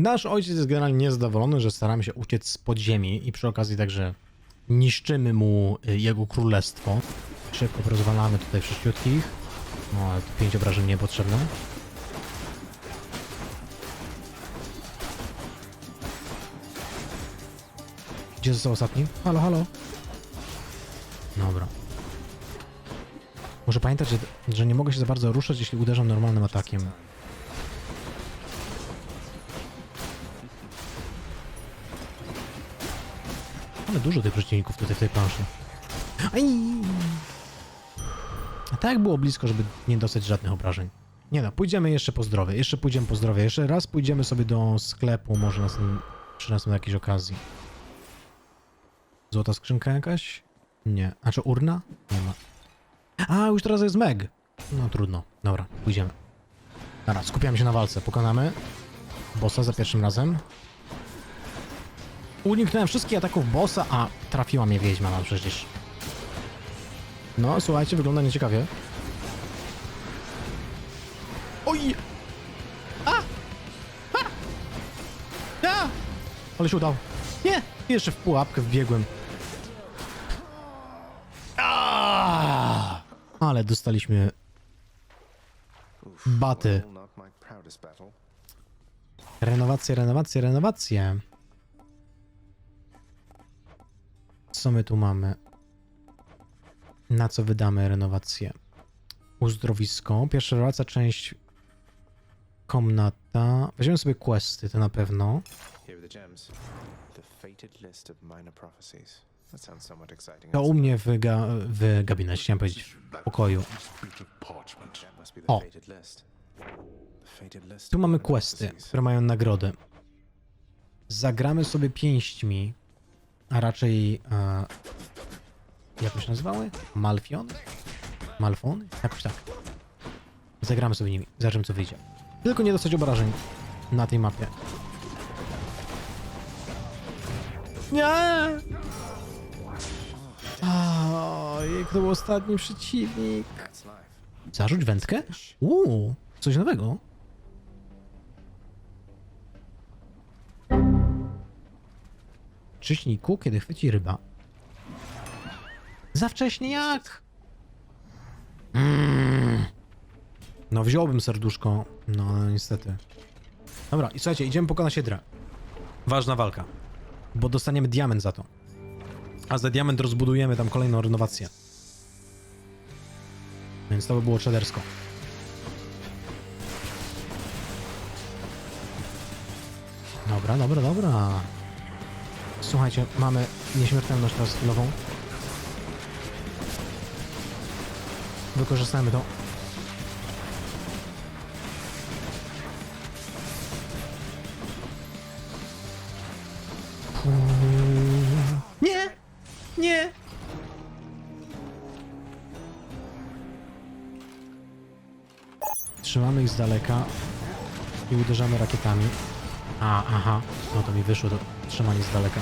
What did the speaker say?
Nasz ojciec jest generalnie niezadowolony, że staramy się uciec z podziemi i przy okazji także niszczymy mu y, jego królestwo. Szybko rozwalamy tutaj wszystkich. No, ale tu pięć obrażeń niepotrzebne. Gdzie został ostatni? Halo, halo. Dobra. Muszę pamiętać, że, że nie mogę się za bardzo ruszać, jeśli uderzam normalnym atakiem. Ale dużo tych przeciwników tutaj w tej planszy. Aj! A tak było blisko, żeby nie dostać żadnych obrażeń. Nie no, pójdziemy jeszcze po zdrowie, jeszcze pójdziemy po zdrowie, jeszcze raz pójdziemy sobie do sklepu, może nas, przy następnej jakiejś okazji. Złota skrzynka jakaś? Nie. A czy urna? Nie ma. A, już teraz jest Meg. No trudno. Dobra, pójdziemy. Dobra, skupiamy się na walce. Pokonamy bossa za pierwszym razem. Uniknąłem wszystkich ataków bossa, a trafiła mnie wiedźma, no przecież. No, słuchajcie, wygląda nieciekawie. Oj! A! A! A! Ale się udało. Nie! Jeszcze w pułapkę wbiegłem. A! Ale dostaliśmy baty. Renowacje, renowacje, renowacje. Co my tu mamy? Na co wydamy renowację? Uzdrowisko. Pierwsza renowacja, część komnata. Weźmiemy sobie questy, to na pewno. To u mnie w, ga w gabinecie, chciałem powiedzieć, w pokoju. O. Tu mamy questy, które mają nagrody. Zagramy sobie pięśćmi, a raczej... E, jak się nazywały? Malfion? Malfon? Jakoś tak. Zagramy sobie nimi, zobaczymy co wyjdzie. Tylko nie dostać obrażeń na tej mapie. Nie! Oj, to był ostatni przeciwnik. Zarzuć wędkę? Uuu, coś nowego. Czyśnij kół, kiedy chwyci ryba. Za wcześnie jak? Mm. No wziąłbym serduszko, no niestety. Dobra, i słuchajcie, idziemy pokonać Hydrę. Ważna walka. Bo dostaniemy diament za to. A za diament rozbudujemy tam kolejną renowację. Więc to by było czadersko. Dobra, dobra, dobra. Słuchajcie, mamy nieśmiertelność teraz chwilową. Wykorzystajmy to. Nie! Nie! Trzymamy ich z daleka i uderzamy rakietami. A, aha, no to mi wyszło to trzymanie z daleka.